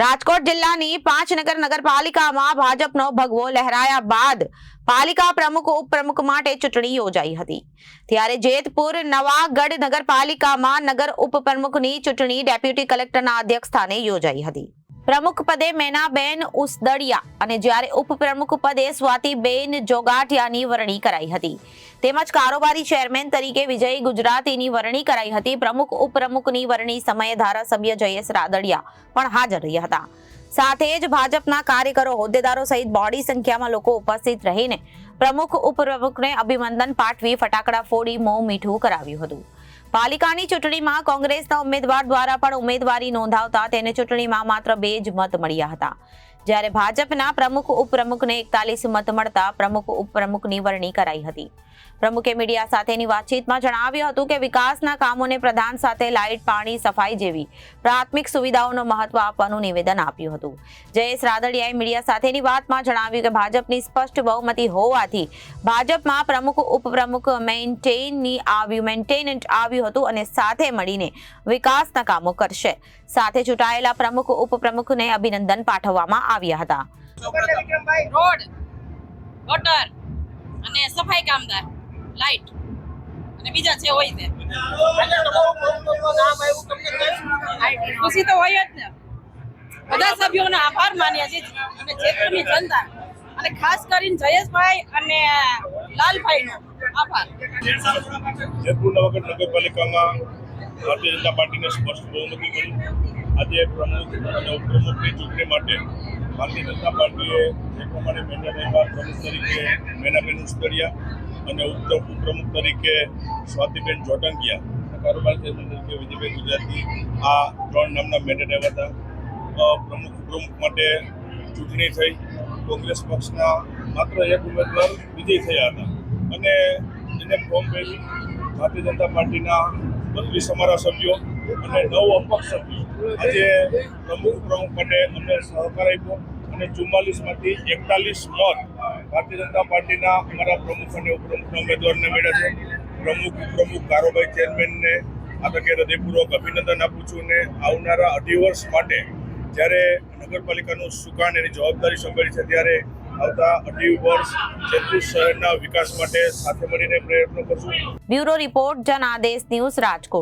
રાજકોટ જિલ્લાની પાંચનગર નગરપાલિકામાં ભાજપનો ભગવો લહેરાયા બાદ પાલિકા પ્રમુખ, ઉપપ્રમુખ માટે ચૂંટણી યોજાઈ હતી. ત્યારે જેતપુર, નવાગઢ નગરપાલિકામાં નગર ઉપપ્રમુખની ચૂંટણી ડેપ્યુટી કલેક્ટરના અધ્યક્ષ સ્થાને યોજાઈ હતી. પ્રમુખ પદે મેનાબેન ઉસદડિયા અને જ્યારે ઉપપ્રમુખ પદે સ્વાતિબેન જોગાટિયાની વરણી કરાઈ હતી. તેમજ કારોબારી ચેરમેન તરીકે વિજય ગુજરાતીની વરણી કરાઈ હતી. પ્રમુખ, ઉપપ્રમુખની વરણી સમયે ધારાસભ્ય જયેશ રાદડિયા પણ હાજર રહ્યા હતા. સાથે જ ભાજપના કાર્યકરો, હોદ્દેદારો સહિત બોડી સંખ્યામાં લોકો ઉપસ્થિત રહીને પ્રમુખ, ઉપપ્રમુખને અભિનંદન પાઠવી ફટાકડા ફોડી મોં મીઠું કરાવ્યું હતું. પાલિકાની ચૂંટણીમાં કોંગ્રેસના ઉમેદવાર દ્વારા પણ ઉમેદવારી નોંધાવતા તેને ચૂંટણીમાં માત્ર બે જ મત મળ્યા હતા. જ્યારે ભાજપના પ્રમુખ ઉપપ્રમુખને એકતાલીસ મત મળતા પ્રમુખ ઉપપ્રમુખની વરણી કરાઈ હતી. પ્રમુખે મીડિયા સાથેની વાતચીતમાં જણાવ્યું હતું કે વિકાસના કામોને પ્રધાન સાથે લાઇટ, પાણી, સફાઈ જેવી પ્રાથમિક સુવિધાઓનો મહત્વ આપવાનું નિવેદન આપ્યું હતું. જયેશ રાદડિયાએ મીડિયા સાથેની વાતમાં જણાવ્યું કે ભાજપની સ્પષ્ટ બહુમતી હોવાથી ભાજપમાં પ્રમુખ ઉપપ્રમુખ મેન્ટેનની આવ્યું, મેન્ટેનન્ટ આવ્યું હતું અને સાથે મળીને વિકાસના કામો કરશે. સાથે ચૂંટાયેલા પ્રમુખ ઉપપ્રમુખને અભિનંદન પાઠવવામાં આવ્યા હતા. રોડ ગટર અને સફાઈ કામદાર લાઈટ અને બીજા છે હોય છે ખુશી તો હોય જ ને. બધા સભ્યોનો આભાર માન્યા છે અને ક્ષેત્રની જનતા. અને ખાસ કરીને જયેશભાઈ અને લાલભાઈનો આભાર. જેતપુર નવગઢ નગરપાલિકામાં ભારતીય જનતા પાર્ટીને સ્પષ્ટ બહુમતી મળી આજે પ્રમુખ અને ઉપપ્રમુખની ચૂંટણી માટે ભારતીય જનતા પાર્ટીએ જે પ્રમાણે મેન્ડેટ આપ્યા પ્રમુખ તરીકે મેનાબેન કર્યા અને ઉપ ઉપપ્રમુખ તરીકે સ્વાતિબેન જોટંગિયા કારોબાર તરીકે વિજયભાઈ ગુજરાતી, આ ત્રણ નામના મેન્ડેટ આવ્યા હતા. પ્રમુખ ઉપપ્રમુખ માટે ચૂંટણી થઈ. કોંગ્રેસ પક્ષના માત્ર એક ઉમેદવાર વિજય થયા હતા. અને એને ફોર્મ ભરી ભારતીય જનતા પાર્ટીના બત્રીસ અમારા સભ્યો અને નવ અપક્ષ આજે પ્રમુખ પ્રમુખ અને અમને સહકાર આપ્યો અને ચુમ્માલીસમાંથી એકતાલીસ મત ભારતીય જનતા પાર્ટીના અમારા પ્રમુખ અને ઉપપ્રમુખના ઉમેદવારને મળ્યા છે. પ્રમુખ, ઉપપ્રમુખ કારોભાઈ ચેરમેનને આ તકે હૃદયપૂર્વક અભિનંદન આપું છું અને આવનારા અઢી વર્ષ માટે જ્યારે નગરપાલિકાનું સુકાન એની જવાબદારી સંભાળી છે ત્યારે આવતા અઢી વર્ષ જેતપુર શહેરના વિકાસ માટે સાથે મળીને પ્રયત્નો કરશું. Bureau report Janadesh news Rajkot.